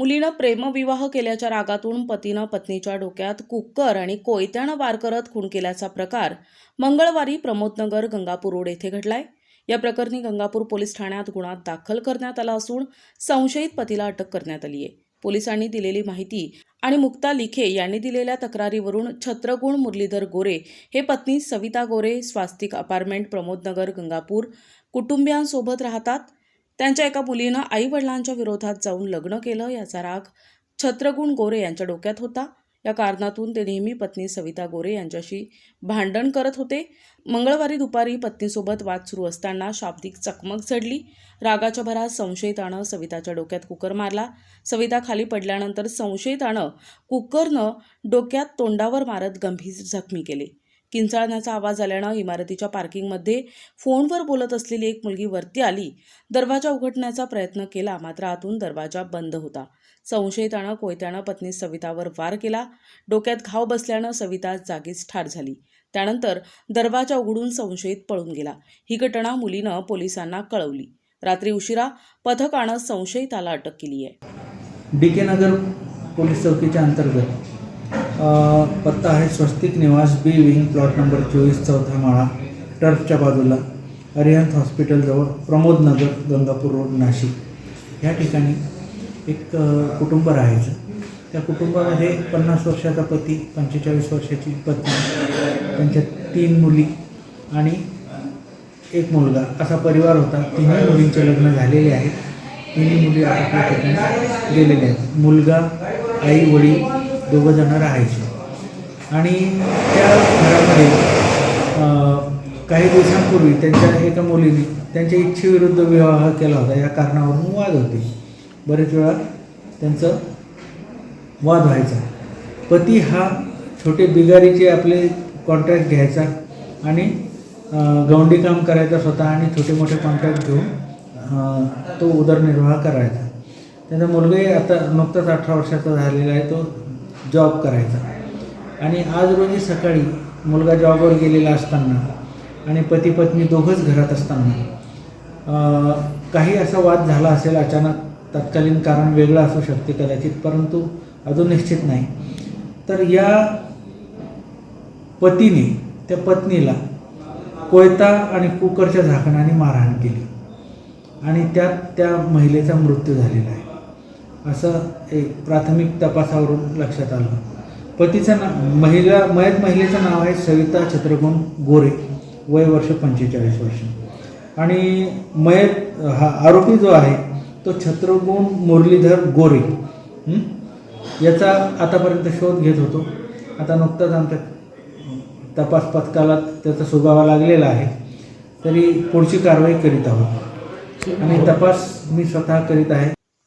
मुलीनं प्रेमविवाह केल्याच्या रागातून पतीनं पत्नीच्या डोक्यात कुकर आणि कोयत्यानं वार करत खून केल्याचा प्रकार मंगळवारी प्रमोदनगर गंगापूर रोड येथे घडलाय. या प्रकरणी गंगापूर पोलीस ठाण्यात गुन्हा दाखल करण्यात आला असून संशयित पतीला अटक करण्यात आली आहे पोलिसांनी दिलेली माहिती आणि मुक्ता लिखे यांनी दिलेल्या तक्रारीवरून छत्रगुण मुरलीधर गोरे हे पत्नी सविता गोरे स्वास्तिक अपार्टमेंट प्रमोदनगर गंगापूर कुटुंबियांसोबत राहतात. त्यांच्या एका मुलीनं आई वडिलांच्या विरोधात जाऊन लग्न केलं याचा राग छत्रगुण गोरे यांच्या डोक्यात होता. या कारणातून ते नेहमी पत्नी सविता गोरे यांच्याशी भांडण करत होते. मंगळवारी दुपारी पत्नीसोबत वाद सुरू असताना शाब्दिक चकमक झडली. रागाच्या भरात संशयितानं सविताच्या डोक्यात कुकर मारला. सविता खाली पडल्यानंतर संशयितानं कुकरनं डोक्यात तोंडावर मारत गंभीर जखमी केले. किंचाळण्याचा आवाज आल्यानं इमारतीच्या पार्किंगमध्ये फोनवर बोलत असलेली एक मुलगी वरती आली. दरवाजा उघडण्याचा प्रयत्न केला मात्र आतून दरवाजा बंद होता. संशयितानं कोयत्यानं पत्नी सवितावर वार केला. डोक्यात घाव बसल्यानं सविता जागीच ठार झाली. त्यानंतर दरवाजा उघडून संशयित पळून गेला. ही घटना मुलीनं पोलिसांना कळवली. रात्री उशिरा पथकानं संशयिताला अटक केली आहे डी के नगर पोलीस चौकीच्या अंतर्गत पत्ता आहे स्वस्तिक निवास बी विंग प्लॉट नंबर चोवीस चौथा माळा टर्फच्या बाजूला अरिहंत हॉस्पिटलजवळ प्रमोद नगर गंगापूर रोड नाशिक. ह्या ठिकाणी एक कुटुंब राहायचं. त्या कुटुंबामध्ये पन्नास वर्षाचा पती पंचेचाळीस वर्षाची पत्नी त्यांच्या तीन मुली आणि एक मुलगा. असा परिवार होता. तिन्ही मुलींचे लग्न झालेले आहेत. तिन्ही मुली आपापल्या ठिकाणी गेलेल्या आहेत. मुलगा आई वडील दोघंजणं राहायचे. आणि त्या घरामध्ये काही दिवसांपूर्वी त्यांच्या एका मुलीने त्यांच्या इच्छेविरुद्ध विवाह केला होता. या कारणावरून वाद होते. बरेच वेळा त्यांचं वाद व्हायचा. पती हा छोटे बिगारीचे आपले कॉन्ट्रॅक्ट घ्यायचा आणि गवंडी काम करायचा स्वतः आणि छोटे मोठे कॉन्ट्रॅक्ट घेऊन तो उदरनिर्वाह करायचा. त्याचा मुलगाही आता नुकताच अठरा वर्षाचा झालेला आहे. तो जॉब करायचा. आणि आज रोजी सकाळी मुलगा जॉबवर गेलेला असताना आणि पती पत्नी दोघंच घरात असताना काही असा वाद झाला असेल अचानक तत्कालीन कारण वेगळं असू शकते कदाचित परंतु अजून निश्चित नाही. तर या पतीने त्या पत्नीला कोयता आणि कुकरच्या झाकणाने मारहाण केली. आणि त्यात त्या महिलेचा मृत्यू झालेला आहे. असं एक प्राथमिक तपासावरून लक्षात आलं. पतीचं ना महिला मयत महिलेचं नाव आहे सविता छत्रगुण गोरे वय वर्ष पंचेचाळीस वर्ष. आणि मयत हा आरोपी जो आहे तो छत्रगुण मुरलीधर गोरे. याचा आतापर्यंत शोध घेत होतो. आता नुकताच आमच्या तपास पथकाला त्याचा सुगावा लागलेला आहे. तरी पुढची कारवाई करीत आहोत. आणि तपास मी स्वतः करीत आहे.